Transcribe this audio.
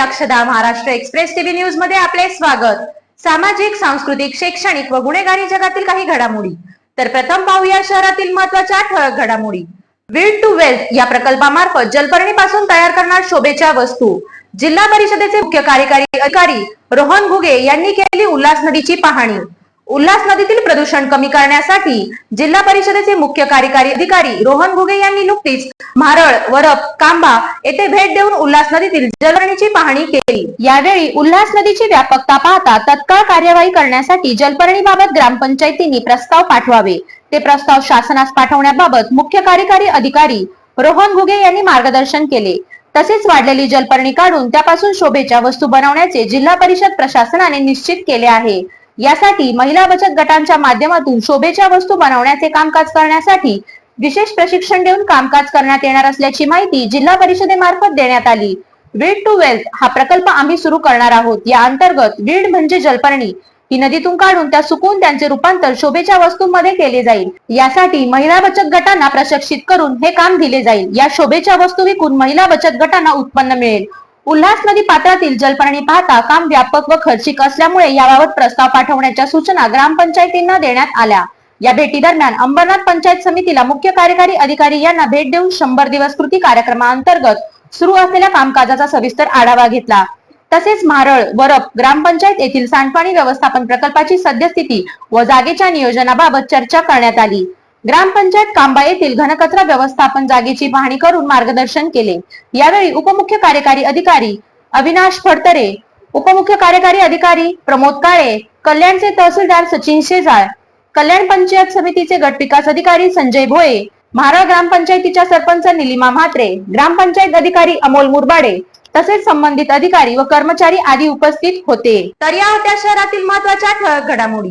अक्षदा Maharashtra express TV न्यूजमध्ये आपले स्वागत. सामाजिक सांस्कृतिक शैक्षणिक व गुन्हेगारी जगातील काही घडामोडी. तर प्रथम पाहूया शहरातील महत्त्वाच्या ठळक घडामोडी. विल्ड टू वेल्थ या प्रकल्पामार्फत जलपर्णीपासून तयार करणार शोभेच्या वस्तू. जिल्हा परिषदेचे मुख्य कार्यकारी अधिकारी रोहन घुगे यांनी केली उल्हास नदीची पाहणी. उल्हास नदीतील प्रदूषण कमी करण्यासाठी जिल्हा परिषदेचे मुख्य कार्यकारी अधिकारी रोहन घुगे यांनी नुकतीच म्हारळ वरप कांबा येथे भेट देऊन उल्हास नदीतील जलपर्णीची पाहणी केली. यावेळी उल्हास नदीची व्यापकता पाहता तत्काळ कार्यवाही करण्यासाठी जलपर्णीबाबत ग्रामपंचायतींनी प्रस्ताव पाठवावे. ते प्रस्ताव शासनास पाठवण्याबाबत मुख्य कार्यकारी अधिकारी रोहन घुगे यांनी मार्गदर्शन केले. तसेच वाढलेली जलपर्णी काढून त्यापासून शोभेच्या वस्तू बनवण्याचे जिल्हा परिषद प्रशासनाने निश्चित केले आहे. यासाठी महिला बचत गटांच्या माध्यमातून शोभेच्या वस्तू बनवण्याचे कामकाज करण्यासाठी विशेष प्रशिक्षण देऊन कामकाज करण्यात येणार असल्याची माहिती जिल्हा परिषदेमार्फत देण्यात आली. वीड टू वेल्थ हा प्रकल्प आम्ही सुरू करणार आहोत. या अंतर्गत वीड म्हणजे जलपर्णी. ही नदीतून काढून त्या सुकून त्यांचे रूपांतर शोभेच्या वस्तूंमध्ये केले जाईल. यासाठी महिला बचत गटांना प्रशिक्षित करून हे काम दिले जाईल. या शोभेच्या वस्तू विकून महिला बचत गटांना उत्पन्न मिळेल. उल्हास नदी पात्रातील जलपर्णी पाहता काम व्यापक व खर्चिक असल्यामुळे याबाबत प्रस्ताव पाठवण्याच्या सूचना ग्रामपंचायतींना देण्यात आल्या. या भेटी दरम्यान अंबरनाथ पंचायत समितीला मुख्य कार्यकारी अधिकारी यांना भेट देऊन शंभर दिवस कृती कार्यक्रमाअंतर्गत सुरू असलेल्या कामकाजाचा सविस्तर आढावा घेतला. तसेच म्हारळ वरप ग्रामपंचायत येथील सांडपाणी व्यवस्थापन प्रकल्पाची सद्यस्थिती व जागेच्या नियोजनाबाबत चर्चा करण्यात आली. ग्रामपंचायत कांबा येथील घनकचरा व्यवस्थापन जागेची पाहणी करून मार्गदर्शन केले. यावेळी उपमुख्य कार्यकारी अधिकारी अविनाश फडतरे उपमुख्य कार्यकारी अधिकारी प्रमोद काळे कल्याणचे तहसीलदार सचिन शेजाळ कल्याण पंचायत समितीचे गट विकास अधिकारी संजय भोये महाराळ ग्रामपंचायतीच्या सरपंच निलिमा म्हात्रे ग्रामपंचायत अधिकारी अमोल मुरबाडे तसेच संबंधित अधिकारी व कर्मचारी आदी उपस्थित होते. तर या होत्या शहरातील महत्त्वाच्या घडामोडी.